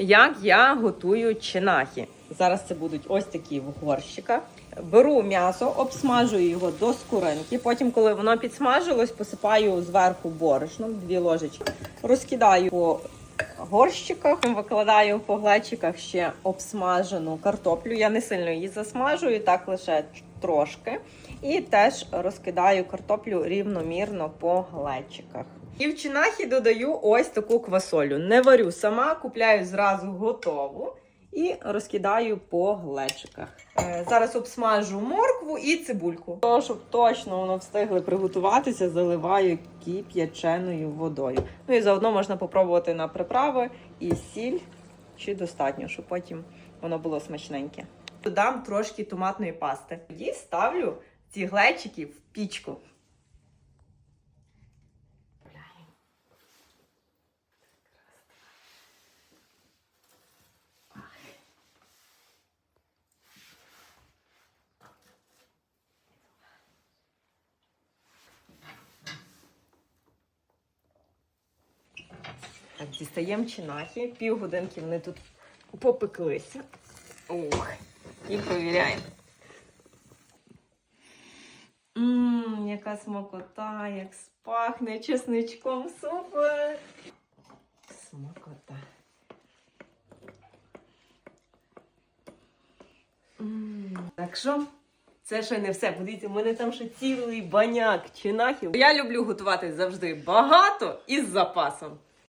Як я готую чинахи. Зараз це будуть ось такі в горщиках. Беру м'ясо, обсмажую його до скоринки. Потім, коли воно підсмажилось, посипаю зверху борошном, дві ложечки. Розкидаю по горщиках, викладаю по глечиках ще обсмажену картоплю. Я не сильно її засмажую, так лише трошки. І теж розкидаю картоплю рівномірно по глечиках. І в чинахі додаю ось таку квасолю. Не варю сама, купляю зразу готову і розкидаю по глечиках. Е, зараз обсмажу моркву і цибульку. То, щоб точно воно встигли приготуватися, заливаю кип'яченою водою. Ну і заодно можна попробувати на приправи і сіль, чи достатньо, щоб потім воно було смачненьке. Додам трошки томатної пасти. Тоді ставлю ці глечики в пічку. Так, дістаємо чинахи. Півгодинки вони тут попеклися. Ох, і провіряємо. Ммм, яка смакота, як спахне чесничком. Супер! Смакота. М, Так що, це ще не все. Подивіться, у мене там ще цілий баняк чинахів. Я люблю готувати завжди багато і з запасом.